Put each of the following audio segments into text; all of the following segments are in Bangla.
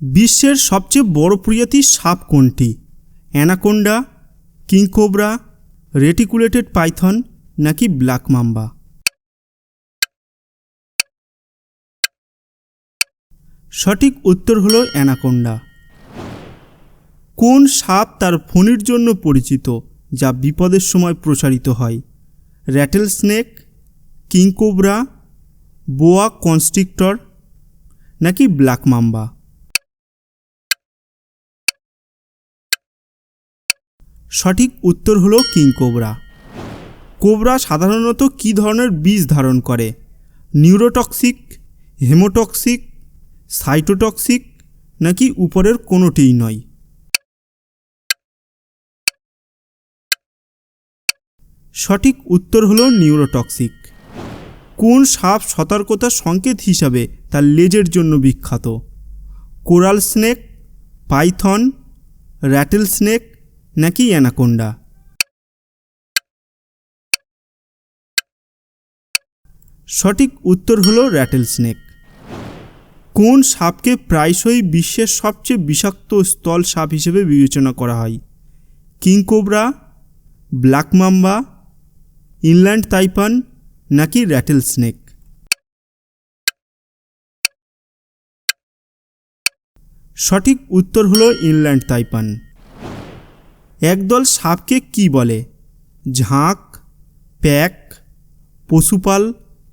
বিশ্বের সবচেয়ে বড় প্রজাতির সাপ কোনটি? Anaconda king cobra reticulated python নাকি ব্ল্যাক মাম্বা? সঠিক উত্তর হলো অ্যানাকোন্ডা। কোন সাপ তার ফণির জন্য পরিচিত, যা বিপদের সময় প্রসারিত হয়? Rattlesnake king cobra boa constrictor নাকি ব্ল্যাক মাম্বা? সঠিক উত্তর হলো কিং কোবরা। কোবরা সাধারণত কী ধরনের বীজ ধারণ করে? নিউরোটক্সিক, হেমোটক্সিক, সাইটোটক্সিক নাকি উপরের কোনোটিই নয়? সঠিক উত্তর হলো নিউরোটক্সিক। কোন সাপ সতর্কতার সংকেত হিসাবে তার লেজের জন্য বিখ্যাত? Coral snake, python, rattle snake নাকি অ্যানাকোন্ডা? সঠিক উত্তর হলো র্যাটেল স্নেক কোন সাপকে প্রায়শই বিশ্বের সবচেয়ে বিষাক্ত স্থল সাপ হিসেবে বিবেচনা করা হয়? King cobra black mamba, inland taipan নাকি র্যাটেল স্নেক সঠিক উত্তর হলো ইনল্যান্ড তাইপান। একদল সাপকে কি বলে? ঝাঁক, প্যাক, পশুপাল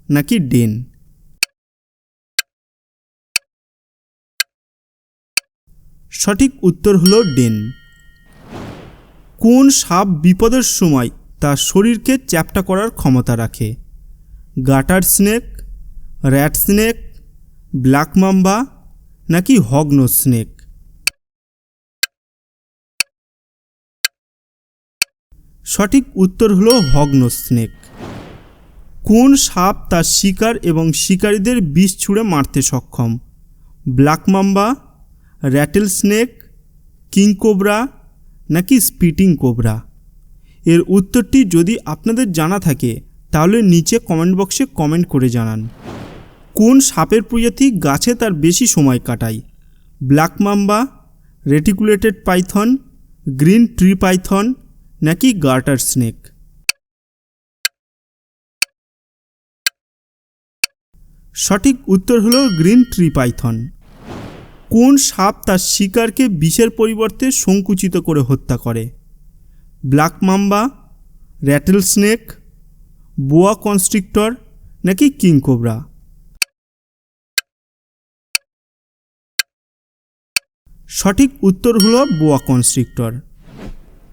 নাকি ডেন? সঠিক উত্তর হলো ডেন। কোন সাপ বিপদের সময় তার শরীরকে চ্যাপ্টা করার ক্ষমতা রাখে? Garter snake, rat snake, black mamba নাকি হগনো স্নেক? সঠিক উত্তর হলো হগনো স্নেক কোন সাপ তার শিকার এবং শিকারীদের বিষ ছুঁড়ে মারতে সক্ষম? Black mamba rattlesnake king cobra নাকি স্পিটিং কোবরা? এর উত্তরটি যদি আপনাদের জানা থাকে, তাহলে নিচে কমেন্ট বক্সে কমেন্ট করে জানান। কোন সাপের প্রজাতি গাছে তার বেশি সময় কাটায়? Black mamba, reticulated python, green tree python নাকি গার্টার স্নেক? সঠিক উত্তর হলো গ্রিন ট্রি পাইথন। কোন সাপ তার শিকারকে বিষের পরিবর্তে সংকুচিত করে হত্যা করে? Black mamba, rattlesnake, boa constrictor নাকি কিংকোবরা সঠিক উত্তর হলো বোয়া কনস্ট্রিক্টর।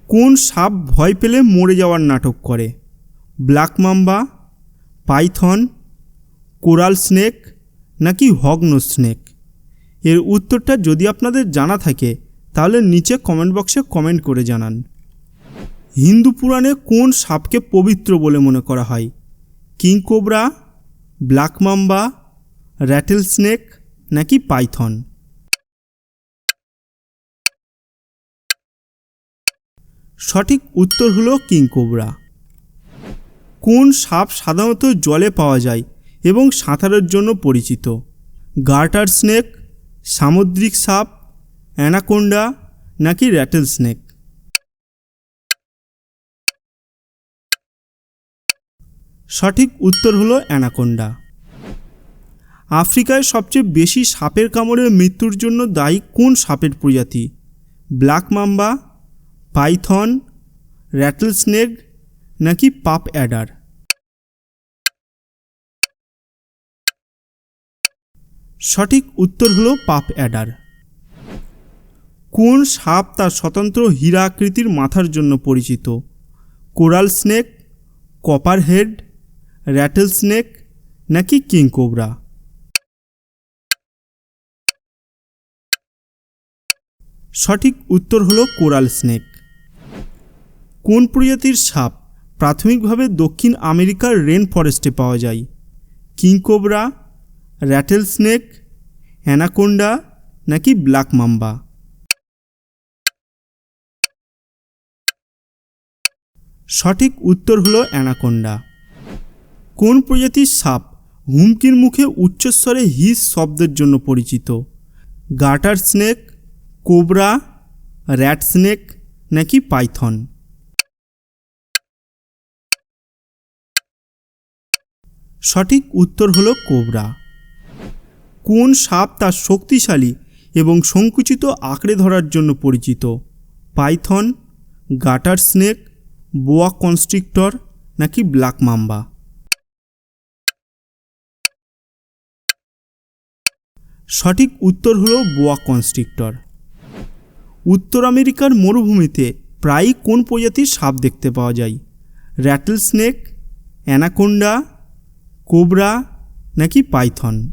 কোন সাপ ভয় পেলে মরে যাওয়ার নাটক করে? Black mamba, python, coral snake নাকি হগ্ন স্নেক? এর উত্তরটা যদি আপনাদের জানা থাকে, তাহলে নিচে কমেন্ট বক্সে কমেন্ট করে জানান। হিন্দু পুরাণে কোন সাপকে পবিত্র বলে মনে করা হয়? King cobra black mamba, rattlesnake নাকি পাইথন? সঠিক উত্তর হলো কিংকোবরা কোন সাপ সাধারণত জলে পাওয়া যায় এবং সাঁতারের জন্য পরিচিত? গার্টার স্নেক, সামুদ্রিক সাপ, অ্যানাকোন্ডা নাকি র্যাটেল স্নেক? সঠিক উত্তর হলো অ্যানাকোন্ডা। আফ্রিকায় সবচেয়ে বেশি সাপের কামড়ে মৃত্যুর জন্য দায়ী কোন সাপের প্রজাতি? Black mamba python rattle snake নাকি পাপ অ্যাডার? সঠিক উত্তর হলো পাপ অ্যাডার। কোন সাপ তার স্বতন্ত্র হীরা আকৃতির মাথার জন্য পরিচিত? Coral snake, copper head rattle snake নাকি কিংকোবরা সঠিক উত্তর হলো কোরাল স্নেক। কোন প্রজাতির সাপ প্রাথমিকভাবে দক্ষিণ আমেরিকার রেন ফরেস্টে পাওয়া যায়? কিংকোবরা র্যাটেল স্নেক, অ্যানাকোন্ডা নাকি ব্ল্যাক মাম্বা? সঠিক উত্তর হলো অ্যানাকোন্ডা। কোন প্রজাতির সাপ হুমকির মুখে উচ্চস্বরে হিস শব্দের জন্য পরিচিত? Garter snake, cobra, rat snake নাকি পাইথন? সঠিক উত্তর হলো কোবরা। কোন সাপ তার শক্তিশালী এবং সংকুচিত আঁকড়ে ধরার জন্য পরিচিত? Python, garter snake, boa constrictor নাকি ব্ল্যাক মাম্বা? সঠিক উত্তর হলো বোয়া কনস্ট্রিক্টর। উত্তর আমেরিকার মরুভূমিতে প্রায়ই কোন প্রজাতির সাপ দেখতে পাওয়া যায়? র্যাটল স্নেক, অ্যানাকোন্ডা কোবরা নাকি পাইথন?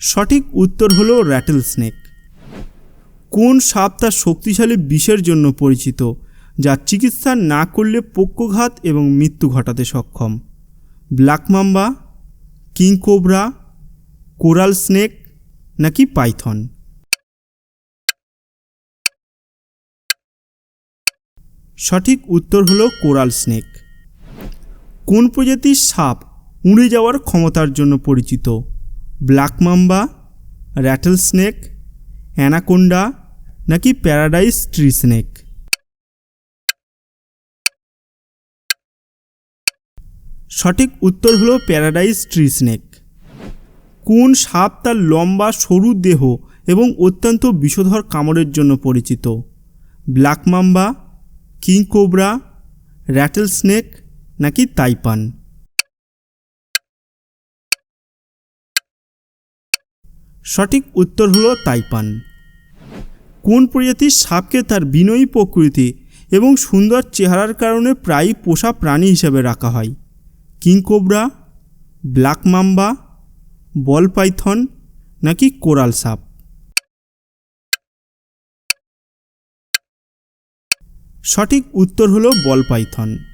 সঠিক উত্তর হলো র্যাটেল স্নেক কোন সাপ তার শক্তিশালী বিষের জন্য পরিচিত, যা চিকিৎসা না করলে পক্ষঘাত এবং মৃত্যু ঘটাতে সক্ষম? Black mamba, king cobra, coral snake নাকি পাইথন? সঠিক উত্তর হলো কোরাল স্নেক। কোন প্রজাতির সাপ উড়ে যাওয়ার ক্ষমতার জন্য পরিচিত? Black mamba, rattle snake, anaconda নাকি প্যারাডাইস ট্রি স্নেক? সঠিক উত্তর হলো প্যারাডাইস ট্রি স্নেক। কোন সাপ তার লম্বা, সরু দেহ এবং অত্যন্ত বিষধর কামড়ের জন্য পরিচিত? Black mamba king cobra rattlesnake নাকি তাইপান? সঠিক উত্তর হলো তাইপান। কোন প্রজাতির সাপকে তার বিনয়ী প্রকৃতি এবং সুন্দর চেহারার কারণে প্রায়ই পোষা প্রাণী হিসেবে রাখা হয়? King cobra, black mamba, ball python নাকি কোরাল সাপ? সঠিক উত্তর হলো বল পাইথন।